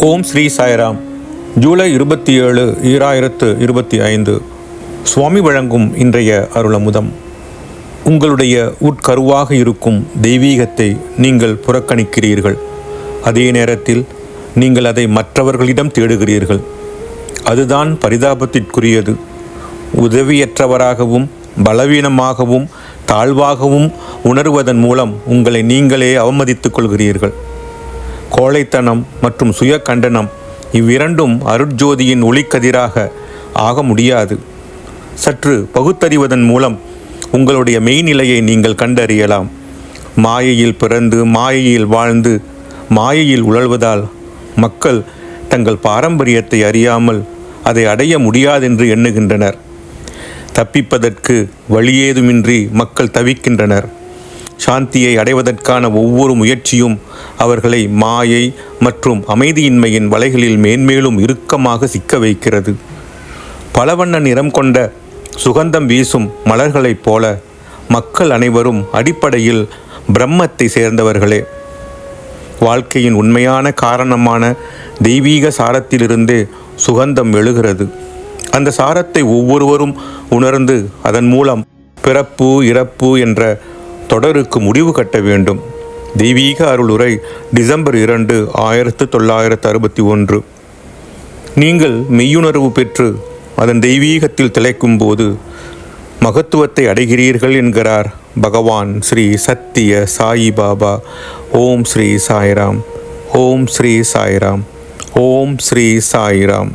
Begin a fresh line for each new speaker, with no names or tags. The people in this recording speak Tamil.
ஓம் ஸ்ரீ சாய்ராம். ஜூலை இருபத்தி ஏழு ஈராயிரத்து இருபத்தி ஐந்து. சுவாமி வழங்கும் இன்றைய அருளமுதம். உங்களுடைய உட்கருவாக இருக்கும் தெய்வீகத்தை நீங்கள் புறக்கணிக்கிறீர்கள். அதே நேரத்தில் நீங்கள் அதை மற்றவர்களிடம் தேடுகிறீர்கள். அதுதான் பரிதாபத்திற்குரியது. உதவியற்றவராகவும் பலவீனமாகவும் தாழ்வாகவும் உணர்வதன் மூலம் உங்களை நீங்களே அவமதித்துக் கொள்கிறீர்கள். கோழைத்தனம் மற்றும் சுய கண்டனம் இவ்விரண்டும் அருட்ஜோதியின் ஒளிக்கதிராக ஆக முடியாது. சற்று பகுத்தறிவதன் மூலம் உங்களுடைய மெய்நிலையை நீங்கள் கண்டறியலாம். மாயையில் பிறந்து மாயையில் வாழ்ந்து மாயையில் உழல்வதால் மக்கள் தங்கள் பாரம்பரியத்தை அறியாமல் அதை அடைய முடியாதென்று எண்ணுகின்றனர். தப்பிப்பதற்கு வழியேதுமின்றி மக்கள் தவிக்கின்றனர். சாந்தியை அடைவதற்கான ஒவ்வொரு முயற்சியும் அவர்களை மாயை மற்றும் அமைதியின்மையின் வலைகளில் மேன்மேலும் இறுக்கமாக சிக்க வைக்கிறது. பலவண்ண நிறம் கொண்ட சுகந்தம் வீசும் மலர்களைப் போல மக்கள் அனைவரும் அடிப்படையில் பிரம்மத்தை சேர்ந்தவர்களே. வாழ்க்கையின் உண்மையான காரணமான தெய்வீக சாரத்திலிருந்தே சுகந்தம் எழுகிறது. அந்த சாரத்தை ஒவ்வொருவரும் உணர்ந்து அதன் மூலம் பிறப்பு இறப்பு என்ற தொடருக்கு முடிவு கட்ட வேண்டும். தெய்வீக அருளுரை டிசம்பர் இரண்டு ஆயிரத்து தொள்ளாயிரத்து அறுபத்தி ஒன்று. நீங்கள் மெய்யுணர்வு பெற்று அதன் தெய்வீகத்தில் திளைக்கும் போது மகத்துவத்தை அடைகிறீர்கள் என்கிறார் பகவான் ஸ்ரீ சத்திய சாயி பாபா. ஓம் ஸ்ரீ சாய்ராம். ஓம் ஸ்ரீ சாய்ராம். ஓம் ஸ்ரீ சாய்ராம்.